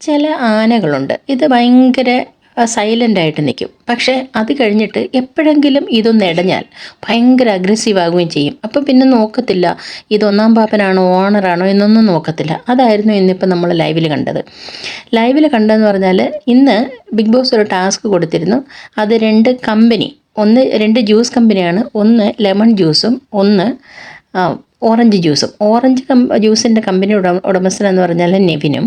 ചില ആനകളുണ്ട്. ഇത് ഭയങ്കര സൈലന്റ് ആയിട്ട് നിൽക്കും. പക്ഷേ അത് കഴിഞ്ഞിട്ട് എപ്പോഴെങ്കിലും ഇതൊന്ന് ഇടഞ്ഞാൽ ഭയങ്കര അഗ്രസീവ് ആകുകയും ചെയ്യും. അപ്പം പിന്നെ നോക്കത്തില്ല ഇത് ഒന്നാം പാപ്പനാണോ ഓണറാണോ എന്നൊന്നും നോക്കത്തില്ല. അതായിരുന്നു ഇന്നിപ്പോൾ നമ്മൾ ലൈവിൽ കണ്ടത്. ലൈവിൽ കണ്ടതെന്ന് പറഞ്ഞാൽ ഇന്ന് ബിഗ് ബോസ് ഒരു ടാസ്ക് കൊടുത്തിരുന്നു. അത് രണ്ട് കമ്പനി ഒന്ന് രണ്ട് ജ്യൂസ് കമ്പനിയാണ് ഒന്ന് ലെമൺ ജ്യൂസും ഒന്ന് ഓറഞ്ച് ജ്യൂസും ഓറഞ്ച് കം ജ്യൂസിന്റെ കമ്പനി ഉടമ ഉടമസ്ഥനെന്ന് പറഞ്ഞാൽ നെവിനും.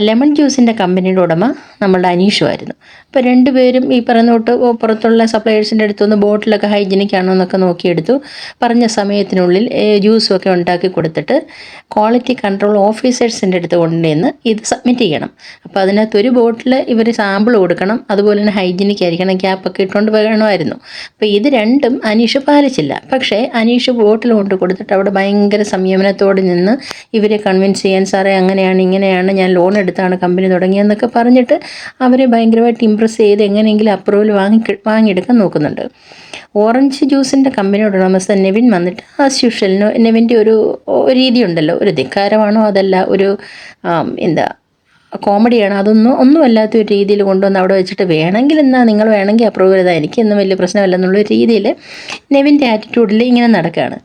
ലെമൺ ജ്യൂസിന്റെ കമ്പനിയുടെ ഉടമ നമ്മളുടെ അനീഷുമായിരുന്നു അപ്പോൾ രണ്ടുപേരും ഈ പറയുന്ന തൊട്ട് പുറത്തുള്ള സപ്ലയേഴ്സിന്റെ അടുത്തുനിന്ന് ബോട്ടിലൊക്കെ ഹൈജീനിക് ആണോ എന്നൊക്കെ നോക്കിയെടുത്തു. പറഞ്ഞ സമയത്തിനുള്ളിൽ ഏ, ജ്യൂസും ഒക്കെ ഉണ്ടാക്കി കൊടുത്തിട്ട് ക്വാളിറ്റി കൺട്രോൾ ഓഫീസേഴ്സിന്റെ അടുത്ത് കൊണ്ടുവന്ന് ഇത് സബ്മിറ്റ് ചെയ്യണം. അപ്പോൾ അതിനകത്ത് ഒരു ബോട്ടിൽ ഇവർ സാമ്പിൾ കൊടുക്കണം അതുപോലെ തന്നെ ഹൈജീനിക് ആയിരിക്കണം ക്യാപ്പൊക്കെ ഇട്ടുകൊണ്ട് വേണമായിരുന്നു അപ്പോൾ ഇത് രണ്ടും അനീഷ് പാലിച്ചില്ല. പക്ഷേ അനീഷ് ബോട്ടിൽ കൊണ്ട് കൊടുത്തിട്ട് അവിടെ ഭയങ്കര സംയമനത്തോടെ നിന്ന് ഇവരെ കൺവിൻസ് ചെയ്യാൻ സാറേ അങ്ങനെയാണ് ഇങ്ങനെയാണ് ഞാൻ ലോൺ എടുത്താണ് കമ്പനി തുടങ്ങിയെന്നൊക്കെ പറഞ്ഞിട്ട് അവരെ ഭയങ്കരമായിട്ട് ഇമ്പ്രസ് ചെയ്ത് എങ്ങനെയെങ്കിലും അപ്രൂവൽ വാങ്ങി വാങ്ങിയെടുക്കാൻ നോക്കുന്നുണ്ട്. ഓറഞ്ച് ജ്യൂസിന്റെ കമ്പനിയുടെ ഉടമസ്ഥൻ നെവിൻ വന്നിട്ട് ആസ് യൂഷ്വൽ നെവിന്റെ ഒരു രീതിയുണ്ടല്ലോ. ഒരു ധിക്കാരമാണോ അതല്ല ഒരു എന്താ കോമഡിയാണ് അതൊന്നും ഒന്നും ഒന്നുമല്ലാത്ത ഒരു രീതിയിൽ കൊണ്ടുവന്ന് അവിടെ വെച്ചിട്ട് വേണമെങ്കിൽ എന്നാൽ നിങ്ങൾ വേണമെങ്കിൽ അപ്രൂവ് ചെയ്താൽ എനിക്കൊന്നും വലിയ പ്രശ്നമല്ല എന്നുള്ള രീതിയിൽ നെവിന്റെ ആറ്റിറ്റ്യൂഡിൽ ഇങ്ങനെ നടക്കുകയാണ്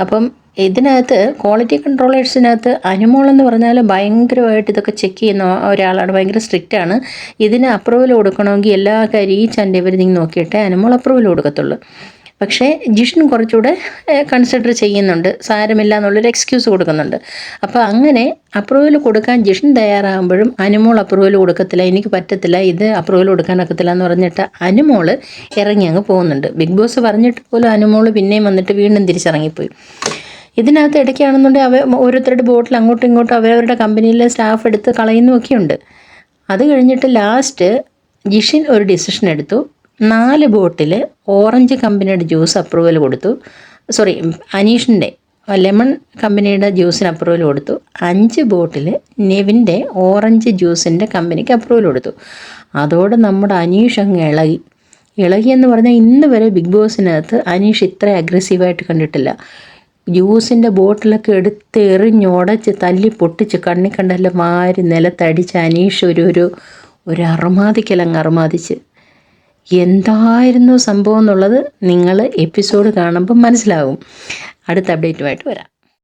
അപ്പം ഇതിനകത്ത് ക്വാളിറ്റി കൺട്രോളേഴ്സിനകത്ത് അനുമോൾ എന്ന് പറഞ്ഞാൽ ഭയങ്കരമായിട്ട് ഇതൊക്കെ ചെക്ക് ചെയ്യുന്ന ഒരാളാണ്. ഭയങ്കര സ്ട്രിക്റ്റ് ആണ്. ഇതിന് അപ്രൂവൽ കൊടുക്കണമെങ്കിൽ എല്ലാ കാര്യം ഈച്ച് ആൻഡ് എവരിതിങ് നോക്കിയിട്ടേ അനുമോൾ അപ്രൂവൽ കൊടുക്കത്തുള്ളൂ. പക്ഷേ ജിഷൻ കുറച്ചുകൂടെ കൺസിഡർ ചെയ്യുന്നുണ്ട്. സാരമില്ല എന്നുള്ളൊരു എക്സ്ക്യൂസ് കൊടുക്കുന്നുണ്ട്. അപ്പോൾ അങ്ങനെ അപ്രൂവൽ കൊടുക്കാൻ ജിഷൻ തയ്യാറാകുമ്പോഴും അനുമോൾ അപ്രൂവൽ കൊടുക്കത്തില്ല എനിക്ക് പറ്റത്തില്ല ഇത് അപ്രൂവൽ കൊടുക്കാൻ ഒക്കത്തില്ല എന്ന് പറഞ്ഞിട്ട് അനുമോൾ ഇറങ്ങി അങ്ങ് പോകുന്നുണ്ട്. ബിഗ് ബോസ് പറഞ്ഞിട്ട് പോലും അനുമോൾ പിന്നെയും വന്നിട്ട് വീണ്ടും തിരിച്ചിറങ്ങിപ്പോയി. ഇതിനകത്ത് ഇടയ്ക്കാണെന്നുണ്ടെങ്കിൽ അവ ഓരോരുത്തരുടെ ബോട്ടിൽ അങ്ങോട്ടും ഇങ്ങോട്ടും അവരവരുടെ കമ്പനിയിലെ സ്റ്റാഫ് എടുത്ത് കളയുന്നൊക്കെയുണ്ട് അത് കഴിഞ്ഞിട്ട് ലാസ്റ്റ് ജിഷിൻ ഒരു ഡിസിഷൻ എടുത്തു. നാല് ബോട്ടിൽ ഓറഞ്ച് കമ്പനിയുടെ ജ്യൂസ് അപ്രൂവൽ കൊടുത്തു. സോറി അനീഷിന്റെ ലെമൺ കമ്പനിയുടെ ജ്യൂസിന് അപ്രൂവൽ കൊടുത്തു. അഞ്ച് ബോട്ടിൽ നെവിന്റെ ഓറഞ്ച് ജ്യൂസിന്റെ കമ്പനിക്ക് അപ്രൂവൽ കൊടുത്തു. അതോടെ നമ്മുടെ അനീഷ് അങ്ങ് ഇളകി. ഇളകി എന്ന് പറഞ്ഞാൽ ഇന്ന് വരെ ബിഗ് ബോസിനകത്ത് അനീഷ് ഇത്ര അഗ്രസീവായിട്ട് കണ്ടിട്ടില്ല. ജ്യൂസിന്റെ ബോട്ടിലൊക്കെ എടുത്ത് എറിഞ്ഞുടച്ച് തല്ലി പൊട്ടിച്ച് കണ്ണി കണ്ടല്ല മാരി നിലത്തടിച്ച് അനീഷ് ഒരു ഒരു ഒരു അറുമാതിക്കലങ്ങ് അറുമാതിച്ച്. എന്തായിരുന്നു സംഭവം എന്നുള്ളത് നിങ്ങൾ എപ്പിസോഡ് കാണുമ്പോൾ മനസ്സിലാകും അടുത്ത അപ്ഡേറ്റുമായിട്ട് വരാം.